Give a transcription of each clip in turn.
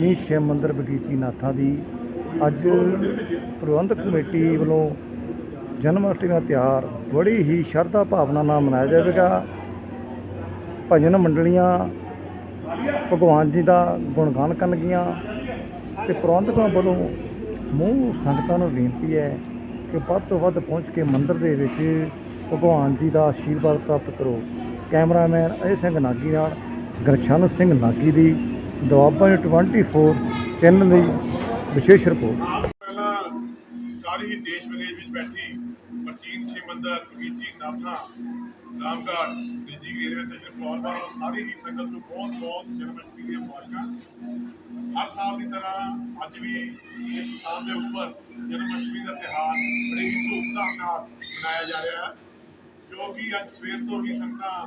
ਪ੍ਰਾਚੀਨ ਸ਼ਿਵ ਮੰਦਰ ਬਗੀਚੀ ਨਾਥਾਂ ਦੀ ਅੱਜ ਪ੍ਰਬੰਧਕ ਕਮੇਟੀ ਵੱਲੋਂ ਜਨਮ ਅਸ਼ਟਮੀ ਦਾ ਤਿਉਹਾਰ ਬੜੀ ਹੀ ਸ਼ਰਧਾ ਭਾਵਨਾ ਨਾਲ ਮਨਾਇਆ ਜਾਵੇਗਾ। ਭਜਨ ਮੰਡਲੀਆਂ ਭਗਵਾਨ ਜੀ ਦਾ ਗੁਣਗਾਨ ਕਰਨਗੀਆਂ ਤੇ ਪ੍ਰਬੰਧਕਾਂ ਵੱਲੋਂ ਸਮੂਹ ਸੰਗਤਾਂ ਨੂੰ ਬੇਨਤੀ ਹੈ ਕਿ ਵੱਧ ਤੋਂ ਵੱਧ ਪਹੁੰਚ ਕੇ ਮੰਦਿਰ ਦੇ ਵਿੱਚ ਭਗਵਾਨ ਜੀ ਦਾ ਆਸ਼ੀਰਵਾਦ ਪ੍ਰਾਪਤ ਕਰੋ। ਕੈਮਰਾਮੈਨ ਅਜੇ ਸਿੰਘ ਨਾਗੀ ਨਾਲ ਗਰਸ਼ਨ ਸਿੰਘ ਨਾਗੀ ਦੀ ਦੁਆਬਾ 24 ਚੈਨਲ ਲਈ ਵਿਸ਼ੇਸ਼ ਰਿਪੋਰਟ ਸਾਰੀ ਦੇਸ਼ ਵਿਦੇਸ਼ ਵਿੱਚ ਬੈਠੀ ਪ੍ਰਾਚੀਨ ਸ਼ਿਵ ਮੰਦਰ ਬਗੀਚੀ ਨਾਥਾ, ਰਾਮਗੜ੍ਹ ਨਿੱਜੀ ਰੇਲਵੇ ਸਟੇਸ਼ਨ ਫਲੋਰ ਵੱਲੋਂ ਸਾਰੀ ਹੀ ਸੰਗਤ ਨੂੰ ਬਹੁਤ ਬਹੁਤ ਜਨਮ ਦੀਆਂ ਮੁਬਾਰਕਾਂ। ਹਰ ਸਾਲ ਦੀ ਤਰ੍ਹਾਂ ਅੱਜ ਵੀ ਇਸ ਸਥਾਨ ਦੇ ਉੱਪਰ ਜਨਮ ਦਾ ਤਿਉਹਾਰ ਬੜੀ ਧੂਮਧਾਮ ਨਾਲ ਮਨਾਇਆ ਜਾ ਰਿਹਾ ਹੈ। ਕਿਉਂਕਿ ਅੱਜ ਸਵੇਰ ਤੋਂ ਹੀ ਸੰਗਤਾਂ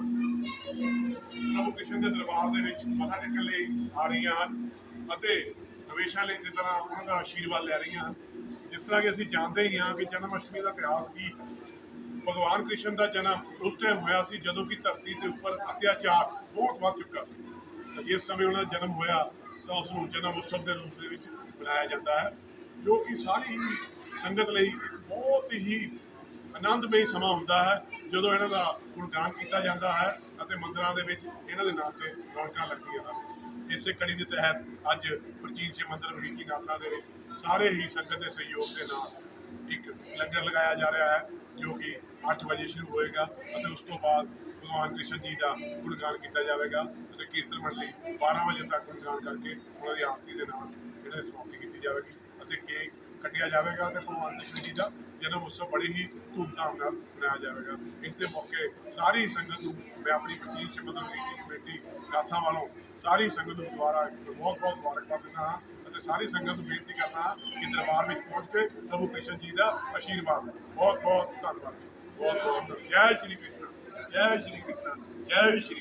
ਪ੍ਰਭੂ ਕ੍ਰਿਸ਼ਨ ਦੇ ਦਰਬਾਰ ਦੇ ਵਿੱਚ ਮੱਥਾ ਟੇਕਣ ਲਈ ਆ ਰਹੀਆਂ ਹਨ ਅਤੇ ਹਮੇਸ਼ਾ ਲਈ ਦੀ ਤਰ੍ਹਾਂ ਉਹਨਾਂ ਦਾ ਆਸ਼ੀਰਵਾਦ ਲੈ ਰਹੀਆਂ ਹਨ। ਜਿਸ ਤਰ੍ਹਾਂ ਕਿ ਅਸੀਂ ਜਾਣਦੇ ਹੀ ਹਾਂ ਕਿ ਜਨਮ ਅਸ਼ਟਮੀ ਦਾ ਇਤਿਹਾਸ ਕੀ ਭਗਵਾਨ ਕ੍ਰਿਸ਼ਨ ਦਾ ਜਨਮ ਉਸ ਟਾਈਮ ਹੋਇਆ ਸੀ ਜਦੋਂ ਕਿ ਧਰਤੀ ਦੇ ਉੱਪਰ ਅਤਿਆਚਾਰ ਬਹੁਤ ਵੱਧ ਚੁੱਕਾ ਸੀ। ਤੇ ਜਿਸ ਸਮੇਂ ਉਹਨਾਂ ਦਾ ਜਨਮ ਹੋਇਆ ਤਾਂ ਉਸ ਨੂੰ ਜਨਮ ਉਤਸਵ ਦੇ ਰੂਪ ਦੇ ਵਿੱਚ ਮਨਾਇਆ ਜਾਂਦਾ ਹੈ, ਜੋ ਕਿ ਸਾਰੀ ਸੰਗਤ ਲਈ ਬਹੁਤ ਹੀ ਆਨੰਦਮਈ ਸਮਾਂ ਹੁੰਦਾ ਹੈ, ਜਦੋਂ ਇਹਨਾਂ ਦਾ ਗੁਣਗਾਨ ਕੀਤਾ ਜਾਂਦਾ ਹੈ ਅਤੇ ਮੰਦਰਾਂ ਦੇ ਵਿੱਚ ਇਹਨਾਂ ਦੇ ਨਾਂ ਤੇ ਰੌਣਕਾਂ ਲੱਗਦੀਆਂ ਹਨ। ਇਸੇ ਕੜੀ ਦੇ ਤਹਿਤ ਅੱਜ ਪ੍ਰਾਚੀਨ ਸ਼ਿਵ ਮੰਦਿਰ ਬਗੀਚੀ ਨਾਥਾਂ ਦੇ ਵਿੱਚ ਸਾਰੇ ਹੀ ਸੰਗਤ ਦੇ ਸਹਿਯੋਗ ਦੇ ਨਾਲ ਇੱਕ ਲੰਗਰ ਲਗਾਇਆ ਜਾ ਰਿਹਾ ਹੈ, ਜੋ ਕਿ 8 ਵਜੇ ਸ਼ੁਰੂ ਹੋਏਗਾ ਅਤੇ ਉਸ ਤੋਂ ਬਾਅਦ ਭਗਵਾਨ ਕ੍ਰਿਸ਼ਨ ਜੀ ਦਾ ਗੁਣਗਾਨ ਕੀਤਾ ਜਾਵੇਗਾ ਅਤੇ ਕੀਰਤਨ ਮੰਡਲੀ 12 ਵਜੇ ਤੱਕ ਗੁਣਗਾਨ ਕਰਕੇ ਉਹਨਾਂ ਦੀ ਆਰਤੀ ਦੇ ਨਾਲ ਇਹਨਾਂ ਦੀ ਸਮਾਪਤੀ ਕੀਤੀ ਜਾਵੇਗੀ ਅਤੇ ਕੇਕ ਕੱਟਿਆ ਜਾਵੇਗਾ ਤੇ ਭਗਵਾਨ ਕ੍ਰਿਸ਼ਨ ਜੀ ਦਾ ਜਨਮ ਉਤਸਵ ਬੜੀ ਹੀ ਧੂਮਧਾਮ ਨਾਲ ਮਨਾਇਆ ਜਾਵੇਗਾ। ਇਸ ਦੇ ਮੌਕੇ ਸਾਰੀ ਸੰਗਤ ਨੂੰ ਮੈਂ ਆਪਣੀ ਪ੍ਰਾਚੀਨ ਸ਼ਬਦ ਦੀ ਕਮੇਟੀ ਗਾਥਾ ਵੱਲੋਂ ਸਾਰੀ ਸੰਗਤ ਨੂੰ ਦੁਆਰਾ ਬਹੁਤ ਬਹੁਤ ਮੁਬਾਰਕਬਾਦ ਦਿੰਦਾ ਹਾਂ ਅਤੇ ਸਾਰੀ ਸੰਗਤ ਨੂੰ ਬੇਨਤੀ ਕਰਦਾ ਹਾਂ ਕਿ ਦਰਬਾਰ ਵਿੱਚ ਪਹੁੰਚ ਕੇ ਪ੍ਰਭੂ ਕ੍ਰਿਸ਼ਨ ਜੀ ਦਾ ਆਸ਼ੀਰਵਾਦ ਲਓ। ਬਹੁਤ ਬਹੁਤ ਧੰਨਵਾਦ ਬਹੁਤ ਬਹੁਤ ਜੈ ਸ਼੍ਰੀ ਕ੍ਰਿਸ਼ਨ। ਜੈ ਸ਼੍ਰੀ ਕ੍ਰਿਸ਼ਨ। ਜੈ ਸ਼੍ਰੀ